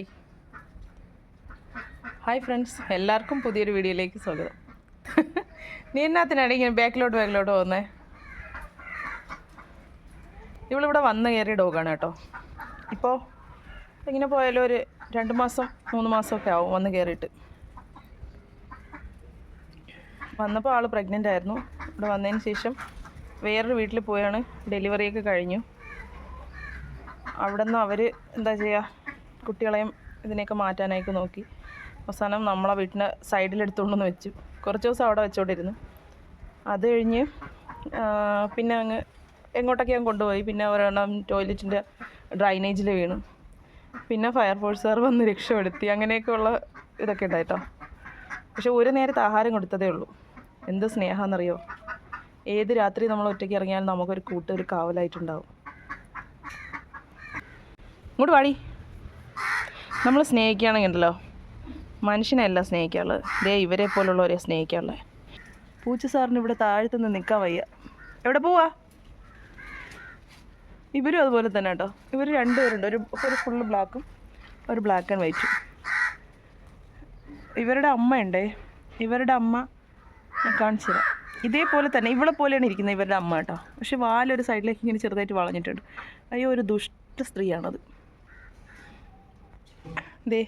വാടി hi friends എല്ലാവർക്കും പുതിയൊരു വീഡിയോയിലേക്ക് സ്വാഗതം. നീ എന്നാത്തിനാണ് ഇങ്ങനെ ബാക്കിലോട്ട് ബാക്കിലോട്ട് പോകുന്നേ? ഇവളിവിടെ വന്ന് കയറിയ ഡോഗാണ് കേട്ടോ. ഇപ്പോൾ ഇങ്ങനെ പോയാലും ഒരു രണ്ട് മാസം മൂന്ന് മാസമൊക്കെ ആവും വന്ന് കയറിയിട്ട്. വന്നപ്പോൾ ആൾ പ്രഗ്നന്റ് ആയിരുന്നു. ഇവിടെ വന്നതിന് ശേഷം വേറൊരു വീട്ടിൽ പോയാണ്. ഡെലിവറിയൊക്കെ കഴിഞ്ഞു. അവിടെ നിന്ന് അവർ എന്താ ചെയ്യുക കുട്ടികളെയും ഇതിനെയൊക്കെ മാറ്റാനായിട്ട് നോക്കി. അവസാനം നമ്മളെ വീട്ടിന്റെ സൈഡിലെടുത്തുകൊണ്ടെന്ന് വെച്ചു. കുറച്ച് ദിവസം അവിടെ വെച്ചോണ്ടിരുന്നു. അത് കഴിഞ്ഞ് പിന്നെ അങ്ങ് എങ്ങോട്ടൊക്കെ ഞാൻ കൊണ്ടുപോയി. പിന്നെ ഒരെണ്ണം ടോയ്ലറ്റിന്റെ ഡ്രൈനേജിൽ വീണു. പിന്നെ ഫയർഫോഴ്സുകാർ വന്ന് രക്ഷപ്പെടുത്തി. അങ്ങനെയൊക്കെയുള്ള ഇതൊക്കെ ഉണ്ടായിട്ടോ. പക്ഷെ ഒരു നേരത്തെ ആഹാരം കൊടുത്തതേ ഉള്ളൂ. എന്ത് സ്നേഹമെന്നറിയോ ഏത് രാത്രി നമ്മൾ ഒറ്റയ്ക്ക് ഇറങ്ങിയാലും നമുക്കൊരു കൂട്ട് ഒരു കാവലായിട്ടുണ്ടാവും. ഇങ്ങോട്ട് വാടി. നമ്മൾ സ്നേഹിക്കുകയാണെങ്കിൽ ഉണ്ടല്ലോ. മനുഷ്യനെയല്ല സ്നേഹിക്കാനുള്ളത് ദേ ഇവരെ പോലുള്ളവരെ സ്നേഹിക്കാനുള്ളത് പൂച്ച സാറിന് ഇവിടെ താഴത്തു നിന്ന് നിൽക്കാൻ വയ്യ. എവിടെ പോവാ? ഇവരും അതുപോലെ തന്നെ കേട്ടോ. ഇവർ രണ്ടുപേരുണ്ട്. ഒരു ഒരു ഫുൾ ബ്ലാക്കും ഒരു ബ്ലാക്ക് ആൻഡ് വൈറ്റും ഇവരുടെ അമ്മയുണ്ടേ ഇവരുടെ അമ്മ കാണിച്ചു തരാം. ഇതേപോലെ തന്നെ ഇവളെ പോലെയാണ് ഇരിക്കുന്നത് ഇവരുടെ അമ്മ കേട്ടോ. പക്ഷെ വാലൊരു സൈഡിലേക്ക് ഇങ്ങനെ ചെറുതായിട്ട് വളഞ്ഞിട്ടുണ്ട്. അയ്യോ ഒരു ദുഷ്ട സ്ത്രീയാണത്. ദേ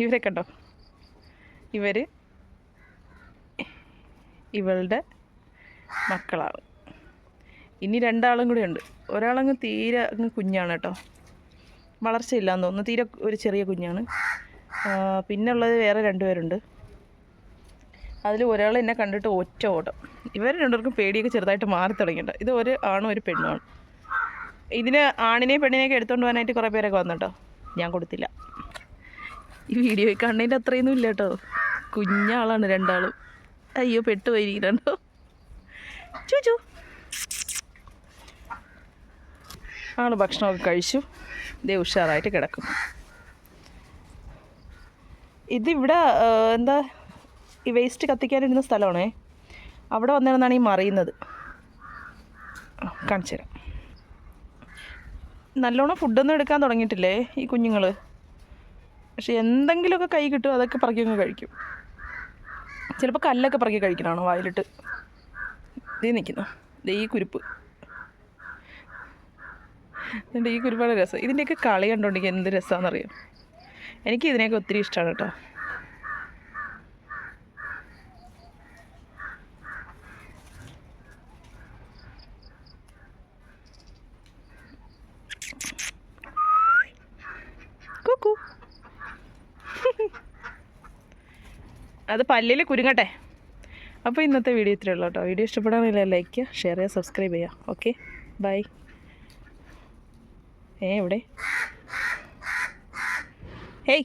ഇവരെ കണ്ടോ? ഇവർ ഇവളുടെ മക്കളാണ്. ഇനി രണ്ടാളും കൂടെ ഉണ്ട്. ഒരാളങ്ങ് തീരെ അങ്ങ് കുഞ്ഞാണ് കേട്ടോ. വളർച്ചയില്ലാന്ന് തോന്നുന്നു. തീരെ ഒരു ചെറിയ കുഞ്ഞാണ്. പിന്നുള്ളത് വേറെ രണ്ടുപേരുണ്ട്. അതിൽ ഒരാൾ എന്നെ കണ്ടിട്ട് ഒറ്റ ഓട്ടം. ഇവർ രണ്ടുപേർക്കും പേടിയൊക്കെ ചെറുതായിട്ട് മാറി തുടങ്ങിയിട്ടുണ്ട്. ഇത് ഒരു ആണും ഒരു പെണ്ണുമാണ്. ഇതിന് ആണിനെയും പെണ്ണിനെയൊക്കെ എടുത്തുകൊണ്ട് പോകാനായിട്ട് കുറേ പേരൊക്കെ വന്നിട്ടോ? ഞാൻ കൊടുത്തില്ല. ഈ വീഡിയോയിൽ കണ്ടതിന്റെ അത്രയൊന്നും ഇല്ല കേട്ടോ കുഞ്ഞാളാണ് രണ്ടാളും. അയ്യോ പെട്ടുപോയിരിക്കുന്നുണ്ടോ ചൂച്ചു ആണ് ഭക്ഷണമൊക്കെ കഴിച്ചു. ഇതേ ഉഷാറായിട്ട് കിടക്കും ഇതിവിടെ എന്താ ഈ വേസ്റ്റ് കത്തിക്കാനിരുന്ന സ്ഥലമാണേ. അവിടെ വന്നിരുന്നാണ് ഈ മറിയുന്നത്. കാണിച്ചു തരാം നല്ലോണം ഫുഡൊന്നും എടുക്കാൻ തുടങ്ങിയിട്ടില്ലേ ഈ കുഞ്ഞുങ്ങൾ പക്ഷെ എന്തെങ്കിലുമൊക്കെ കൈ കിട്ടും അതൊക്കെ പറക്കി അങ്ങ് കഴിക്കും. ചിലപ്പോൾ കല്ലൊക്കെ പറക്കി കഴിക്കണമാണ് വായിലിട്ട്. ഇതേ നിൽക്കുന്നു ഇതേ ഈ കുരുപ്പ്. ഇതിന്റെ ഈ കുരുപ്പാണ് രസം. ഇതിന്റെയൊക്കെ കളി കണ്ടോണ്ടെങ്കിൽ എന്ത് രസമാണെന്നറിയോ എനിക്ക് ഇതിനെയൊക്കെ ഒത്തിരി ഇഷ്ടമാണ് കേട്ടോ. കുക്കു. അത് പല്ലിൽ കുരുങ്ങട്ടെ. അപ്പോൾ ഇന്നത്തെ വീഡിയോ ഇത്രയേ ഉള്ളൂ കേട്ടോ. വീഡിയോ ഇഷ്ടപ്പെടാനില്ല ലൈക്ക് ചെയ്യുക ഷെയർ ചെയ്യുക സബ്സ്ക്രൈബ് ചെയ്യുക. ഓക്കെ ബൈ ഏ എവിടെ? Hey.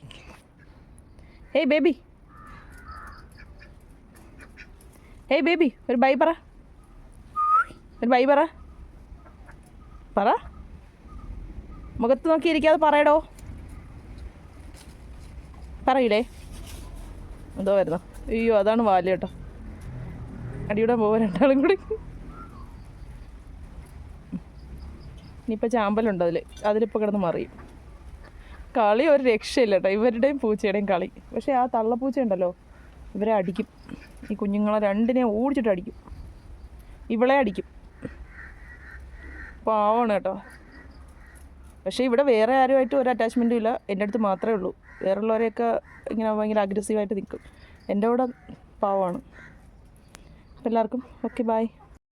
Hey baby. Hey baby ഒരു ബൈ പറ. ഒരു ബൈ പറ. പറ. മുഖത്ത് നോക്കിയിരിക്കാതെ പറയടോ. പറയില്ലേ എന്തോ വരുന്നു. അയ്യോ അതാണ് വാൽ കേട്ടോ. അടിയുടെ പോവാ രണ്ടാളും കൂടി. ഇനിയിപ്പോൾ ചാമ്പലുണ്ട് അതിൽ അതിലിപ്പോൾ കിടന്ന് മറിയും. കളി ഒരു രക്ഷയില്ല കേട്ടോ. ഇവരുടെയും പൂച്ചയുടെയും കളി. പക്ഷേ ആ തള്ളപ്പൂച്ച ഉണ്ടല്ലോ ഇവരെ അടിക്കും. ഈ കുഞ്ഞുങ്ങളെ രണ്ടിനെയും ഓടിച്ചിട്ട് അടിക്കും. ഇവളെ അടിക്കും. പാവമാണ് കേട്ടോ. പക്ഷേ ഇവിടെ വേറെ ആരുമായിട്ട് ഒരു അറ്റാച്ച്മെന്റും ഇല്ല. എന്റെ അടുത്ത് മാത്രമേ ഉള്ളൂ. വേറെയുള്ളവരെയൊക്കെ ഇങ്ങനെ ഭയങ്കര അഗ്രസീവായിട്ട് നിൽക്കും. എന്റെ കൂടെ പാവമാണ്. എല്ലാവർക്കും ഓക്കെ ബായ്